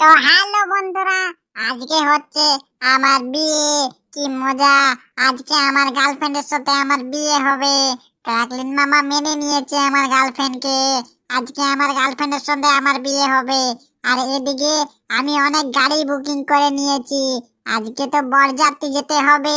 তো হ্যালো বন্ধুরা, আজকে হচ্ছে আমার বিয়ে। কি মজা, আজকে আমার গার্লফ্রেন্ডের সাথে আমার বিয়ে হবে। ক্র্যাকলিন মামা মেনে নিয়েছে আমার গার্লফ্রেন্ডকে। আজকে আমার গার্লফ্রেন্ডের আমার বিয়ে হবে। আর এদিকে আমি অনেক গাড়ি বুকিং করে নিয়েছি। আজকে তো বরযাত্রী যেতে হবে।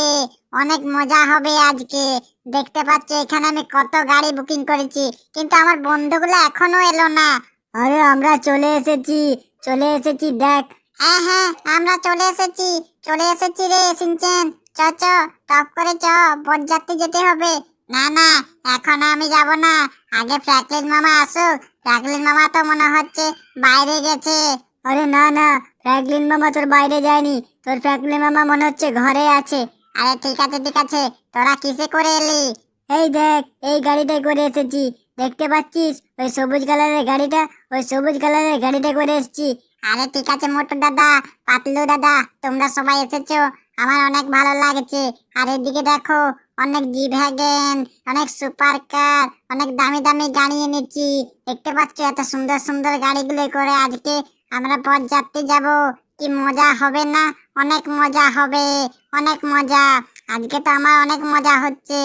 অনেক মজা হবে আজকে। দেখতে পাচ্ছ, এখানে আমি কত গাড়ি বুকিং করেছি। কিন্তু আমার বন্ধুগুলো এখনও এলো না। আরে, আমরা চলে এসেছি। চলে এসেছি দেখ। হ্যাঁ হ্যাঁ আমরা চলে এসেছি চলে এসেছি রে সিনচেন। চ চ টপ করে চ বরযাত্রী যেতে হবে। না না এখন আমি যাব না। আগে ফ্র্যাকলিন মামা আসুক। ফ্র্যাকলিন মামা তো মনে হচ্ছে বাইরে গেছে। আরে না না ফ্র্যাকলিন মামা তোর বাইরে যায়নি। তোর ফ্র্যাকলিন মামা মনে হচ্ছে ঘরে আছে। আরে ঠিক আছে ঠিক আছে তোরা কিসে করে এলি? এই দেখ এই গাড়িটাই করে এসেছি। দেখতে পাচ্ছিস? ওই সবুজ কালারের গাড়িটা, ওই সবুজ কালারের গাড়িটা করে এসেছি। আরে ঠিক আছে মোটু দাদা, পাতলু দাদা, তোমরা সবাই এসেছ। আমার অনেক ভালো লাগছে। আর এদিকে দেখো, অনেক জি ভ্যাগেন অনেক সুপার কার অনেক দামি দামি গাড়ি এনেছি। দেখতে পাচ্ছ এত সুন্দর সুন্দর গাড়িগুলো করে আজকে আমরা পথযাত্রী যাব। কি মজা হবে না? অনেক মজা হবে, অনেক মজা। আজকে তো আমার অনেক মজা হচ্ছে।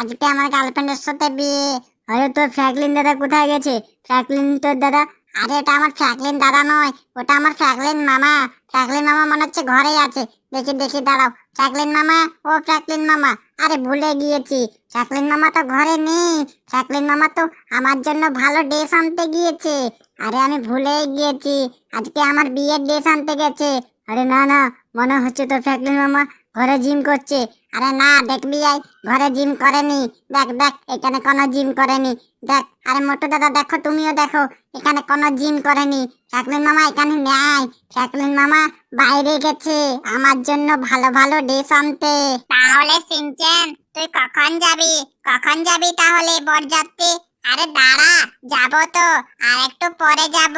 আজকে আমার গার্লফ্রেন্ডের সাথে বিয়ে। আরে তোর ফ্র্যাঙ্কলিন দাদা কোথায় গেছে? ফ্র্যাঙ্কলিন তোর দাদা? আরে এটা আমার ফ্র্যাঙ্কলিন দাদা নয়, ওটা আমার ফ্র্যাঙ্কলিন মামা। ফ্র্যাঙ্কলিন মামা মনে হচ্ছে ঘরেই আছে। দেখি দেখি, দাঁড়াও। ফ্র্যাঙ্কলিন মামা? ও ফ্র্যাঙ্কলিন মামা। আরে ভুলে গিয়েছি। ফ্র্যাঙ্কলিন মামা তো ঘরে নেই। ফ্র্যাঙ্কলিন মামা তো আমার জন্য ভালো ড্রেস আনতে গিয়েছে। আরে আমি ভুলেই গিয়েছি। আজকে আমার বিয়ের ড্রেস আনতে গেছে। আরে না না, মনে হচ্ছে তোর ফ্র্যাঙ্কলিন মামা ঘরে জিম করছে। আরে না, দেখবি আই, ঘরে জিম করেনি। দেখ দেখ, এখানে কোনো জিম করেনি। দেখ, আরে মোটু দাদা, দেখো, তুমিও দেখো, এখানে কোনো জিম করেনি। ফ্র্যাকলিন মামা এখানে নেয় ফ্র্যাকলিন মামা বাইরে গেছে। আমার জন্য ভালো ভালো ড্রেস আনতে। তাহলে সিনচেন, তুই কখন যাবি? কখন যাবি তাহলে বরযাত্রী? আরে দাঁড়া, যাব তো। আর একটু পরে যাব।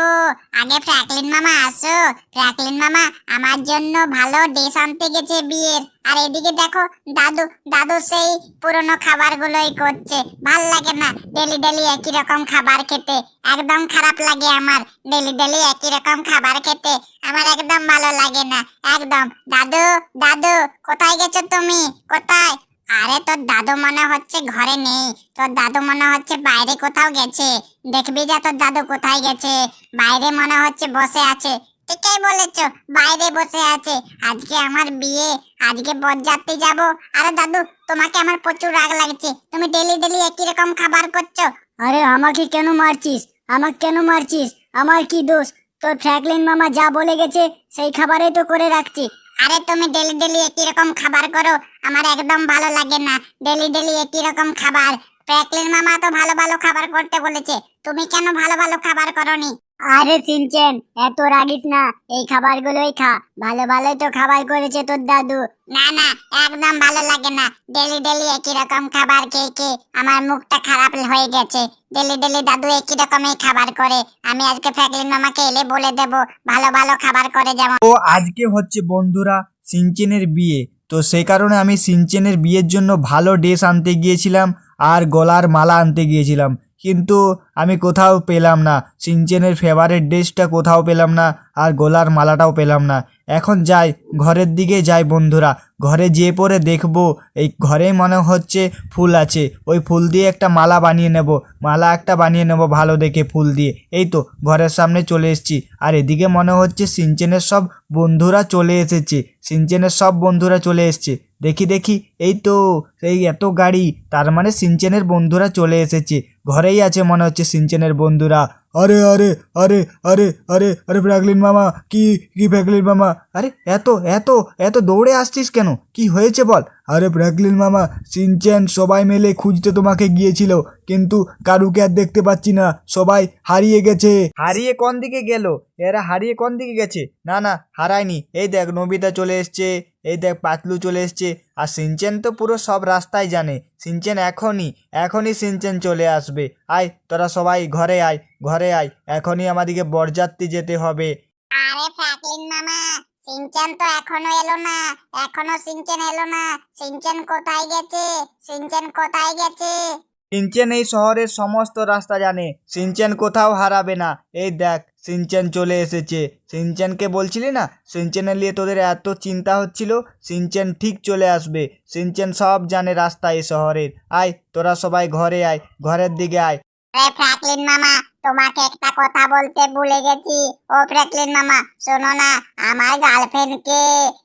আগে ফ্র্যাকলিন মামা আসো। ফ্র্যাকলিন মামা আমার জন্য ভালো ড্রেস আনতে গেছে বিয়ের। আর এদিকে দেখো, দাদু দাদু সেই পুরনো খাবারগুলোই করছে। ভালো লাগে না ডেলি ডেলি একই রকম খাবার খেতে। একদম খারাপ লাগে আমার ডেলি ডেলি একই রকম খাবার খেতে। আমার একদম ভালো লাগে না। একদম। দাদু দাদু, কোথায় গেছো তুমি? কোথায়? আরে তোর দাদু মনে হচ্ছে ঘরে নেই। তোর দাদু মনে হচ্ছে বাইরে কোথাও গেছে। দেখবি যা তোর দাদু কোথায় গেছে। বাইরে মনে হচ্ছে বসে আছে। ঠিকই বলেছ, বাইরে বসে আছে। আজকে আমার বিয়ে, আজকে বরযাত্রী যাব। আরে দাদু, তোমাকে আমার প্রচুর রাগ লাগছে। তুমি ডেলি ডেলি একই রকম খাবার করছ। আরে আমাকে কেন মারছিস? আমাকে কেন মারছিস? আমার কি দোষ? তোর ফ্র্যাকলিন মামা যা বলে গেছে, সেই খাবারই তো করে রাখছি। আরে তুমি ডেলি ডেলি একই রকম খাবার করো, আমার একদম ভালো লাগে না। ডেলি ডেলি একই রকম খাবার। প্র্যাকলিন মামা তো ভালো ভালো খাবার করতে বলেছে। তুমি কেন ভালো ভালো খাবার করনি? আরে সিনচেন, এত রাগিস না। এই খাবারগুলোই খা। ভালো ভালোই তো খাবার করেছে তোর দাদু। না না, একদম ভালো লাগে না। ডেলি ডেলি একই রকম খাবার খেয়ে খেয়ে আমার মুখটা খারাপ হয়ে গেছে। ডেলি ডেলি দাদু একই রকমই খাবার করে। আমি আজকে ফ্র্যাকলিন মামাকে এলে বলে দেব, ভালো ভালো খাবার করে যেমন ও আজকে হচ্ছে বন্ধুরা সিনচেনের বিয়ে। তো সেই কারণে আমি সিনচেনের বিয়ের জন্য ভালো ড্রেস আনতে গিয়েছিলাম আর গলার মালা আনতে গিয়েছিলাম। কিন্তু আমি কোথাও পেলাম না। সিনচেনের ফেভারিট ড্রেসটা কোথাও পেলাম না আর গলার মালাটাও পেলাম না। এখন যাই, ঘরের দিকে যাই বন্ধুরা। ঘরে যেয়ে পরে দেখব। এই ঘরে মনে হচ্ছে ফুল আছে। ওই ফুল দিয়ে একটা মালা বানিয়ে নেব। মালা একটা বানিয়ে নেব ভালো দেখে ফুল দিয়ে। এই তো, ঘরের সামনে চলে এসেছি। আর এদিকে মনে হচ্ছে সিনচেনের সব বন্ধুরা চলে এসেছে। সিনচেনের সব বন্ধুরা চলে এসেছে। দেখি দেখি। এই তো, এই এত গাড়ি। তার মানে সিনচেনের বন্ধুরা চলে এসেছে। ঘরেই আছে মনে হচ্ছে সিনচেনের বন্ধুরা। আরে আরে আরে আরে আরে আরে ফ্র্যাঙ্কলিন মামা, কি কি ফ্র্যাঙ্কলিন মামা? আরে, এত এত এত দৌড়ে আসছিস কেন? কি হয়েছে বল? আরে ফ্র্যাঙ্কলিন মামা, সিনচেন সবাই মিলে খুঁজতে তোমাকে গিয়েছিল, কিন্তু কারুকে আর দেখতে পাচ্ছি না, সবাই হারিয়ে গেছে। হারিয়ে কোন দিকে গেল? এরা হারিয়ে কোন দিকে গেছে? না না, হারায়নি। এই দেখ, নবিতা চলে এসছে। এই দেখ পাতলু চলে এসছে। আর সিনচেন তো পুরো সব রাস্তায় জানে। সিনচেন এখনই এখনই সিনচেন চলে আসবে। আয়, তোরা সবাই ঘরে আয় ঘরে আয়। এখনই আমাদেরকে বরযাত্রী যেতে হবে। আরে ফ্র্যাকলিন মামা, সিনচেন তো এখনও এলো না। এখনও সিনচেন এলো না। সিনচেন কোথায় গেছে? সিনচেন কোথায় গেছে? সিনচেন এই শহরের সমস্ত রাস্তা জানে। সিনচেন কোথাও হারাবে না। এই দেখ, সিনচেন চলে এসেছে। সিনচেনকে বলছিলি না? সিনচেনের নিয়ে তোদের এত চিন্তা হচ্ছিল? সিনচেন ঠিক চলে আসবে। সিনচেন সব জানে রাস্তা এই শহরের। আয়, তোরা সবাই ঘরে আয়, ঘরের দিকে আয়। রে ফ্র্যাঙ্কলিন মামা, তোমাকে একটা কথা বলতে ভুলে গেছি। ও ফ্র্যাঙ্কলিন মামা, শোনো না, আমার গার্লফ্রেন্ডকে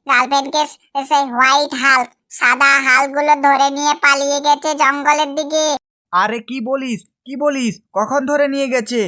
গার্লফ্রেন্ডকে সেই হোয়াইট হাল সাদা হালগুলো ধরে নিয়ে পালিয়ে গেছে জঙ্গলের দিকে। আরে কি বলিস? কি বলিস? কখন ধরে নিয়ে গেছে?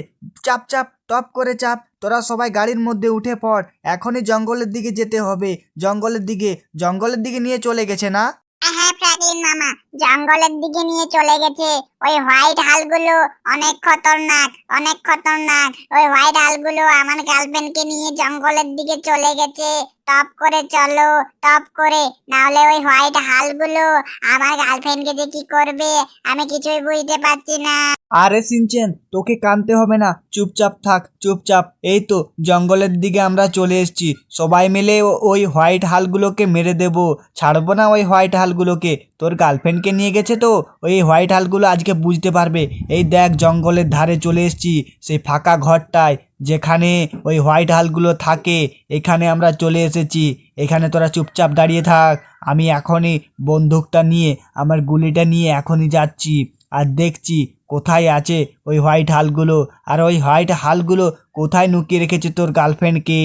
চাপ চাপ, টপ করে চাপ। তোরা সবাই গাড়ির মধ্যে উঠে পড়। এখনই জঙ্গলের দিকে যেতে হবে। জঙ্গলের দিকে জঙ্গলের দিকে নিয়ে চলে গেছে না? হ্যাঁ ফ্র্যাঙ্কলিন মামা। জঙ্গলের দিকে নিয়ে চলে গেছে। ওই হোয়াইট হালগুলো অনেক খতরনাক অনেক খতরনাক। ওই হোয়াইট হালগুলো আমার গার্লফ্রেন্ডকে নিয়ে জঙ্গলের দিকে চলে গেছে। টপ করে চলো, টপ করে। নাহলে ওই হোয়াইট হালগুলো আমার গার্লফ্রেন্ডকে যে কি করবে, আমি কিছুই বুঝতে পারছি না। আরে সিনচেন, তোকে কানতে হবে না। চুপচাপ থাক, চুপচাপ। এই তো, জঙ্গলের দিকে আমরা চলে এসেছি। সবাই মিলে ওই হোয়াইট হালগুলোকে মেরে দেব। ছাড়বো না ওই হোয়াইট হালগুলোকে। তোর গার্লফ্রেন্ডকে নিয়ে গেছে তো? ওই হোয়াইট হালগুলো আজকে বুঝতে পারবে। এই দেখ, জঙ্গলের ধারে চলে এসেছি। সেই ফাঁকা ঘরটায়। যেখানে ওই হোয়াইট হালগুলো থাকে, এখানে আমরা চলে এসেছি। এখানে তোরা চুপচাপ দাঁড়িয়ে থাক। আমি এখনই বন্দুকটা নিয়ে, আমার গুলিটা নিয়ে এখনই যাচ্ছি। আর দেখছি কোথায় আছে ওই হোয়াইট হালগুলো। আর ওই হোয়াইট হালগুলো কোথায় নুকিয়ে রেখেছে তোর গার্লফ্রেন্ডকে?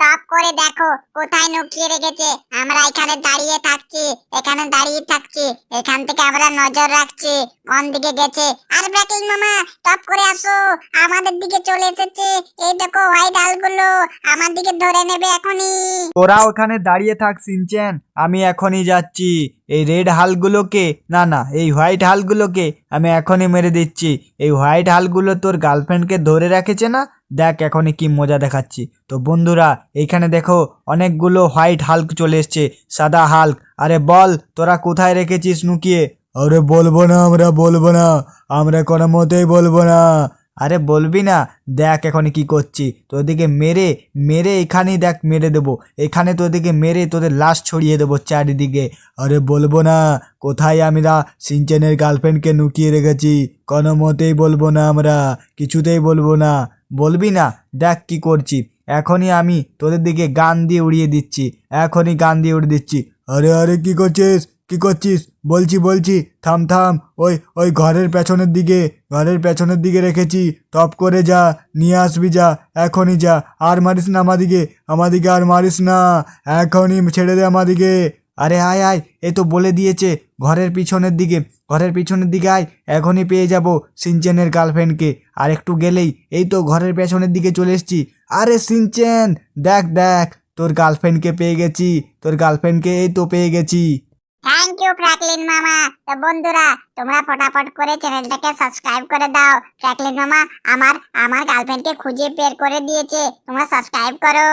টপ করে দেখো, কোথায় লুকিয়ে রেখেছে। আমরা এখানে দাঁড়িয়ে থাকছি, এখানে দাঁড়িয়ে থাকছি, এখান থেকে আমরা নজর রাখছি, কোন দিকে গেছে। আর ব্র্যাকিং মামা, টপ করে আসো, আমাদের দিকে চলে এসেছে। এই দেখো হোয়াইট আলগুলো আমার দিকে ধরে নেবে এখনই। তোরা ওখানে দাঁড়িয়ে থাক, সিনচেন, আমি এখনই যাচ্ছি। এই রেড হালগুলোকে, না না, এই হোয়াইট হালগুলোকে আমি এখনই মেরে দিচ্ছি। এই হোয়াইট হালগুলো তোর গার্লফ্রেন্ডকে ধরে রেখেছে না? দেখ এখনই কি মজা দেখাচ্ছি। তো বন্ধুরা, এইখানে দেখো অনেকগুলো হোয়াইট হাল্ক চলে এসছে, সাদা হাল্ক। আরে বল, তোরা কোথায় রেখেছিস নুকিয়ে? আরে বলব না আমরা, বলব না। আমরা কোনো মতেই বলব না। আরে বলবি না, দেখ এখন কি করছি। তোদেরকে মেরে মেরে এখানেই দেখ মেরে দেবো। এখানে তোদেরকে মেরে তোদের লাশ ছড়িয়ে দেবো চারিদিকে। আরে বলব না, কোথায় আমরা? সিনচেনের গার্লফ্রেন্ডকে লুকিয়ে রেখেছি। কোনো মতেই বলব না আমরা, কিছুতেই বলব না। বলবি না, দেখ কি করছি। এখনই আমি তোদের দিকে গান দিয়ে উড়িয়ে দিচ্ছি। এখনই গান দিয়ে উড়িয়ে দিচ্ছি। আরে আরে কি করছিস? কি করছিস? বলছি বলছি, থাম থাম, ওই ওই ঘরের পেছনের দিকে, ঘরের পেছনের দিকে রেখেছি। টপ করে যা, নিয়ে আসবি যা, এখনই যা। আর মারিস না আমাদিকে আমাদিকে আর মারিস না, এখনই ছেড়ে দে আমাদিকে। আরে আয় আয়, এ তো বলে দিয়েছে, ঘরের পিছনের দিকে, ঘরের পিছনের দিকে আয়, এখনই পেয়ে যাব সিনচেনের গার্লফ্রেন্ডকে। আর একটু গেলেই, এই তো ঘরের পেছনের দিকে চলে এসেছি। আরে সিনচেন, দেখ দেখ, তোর গার্লফ্রেন্ডকে পেয়ে গেছি, তোর গার্লফ্রেন্ডকে এই তো পেয়ে গেছি। থ্যাংক ইউ ফ্র্যাকলিন মামা তো বন্ধুরা, তোমরা ফটাফট করে চ্যানেলটাকে সাবস্ক্রাইব করে দাও। ফ্র্যাকলিন মামা আমার আমার গার্লফ্রেন্ডকে খুঁজে বের করে দিয়েছে। তোমরা সাবস্ক্রাইব করো।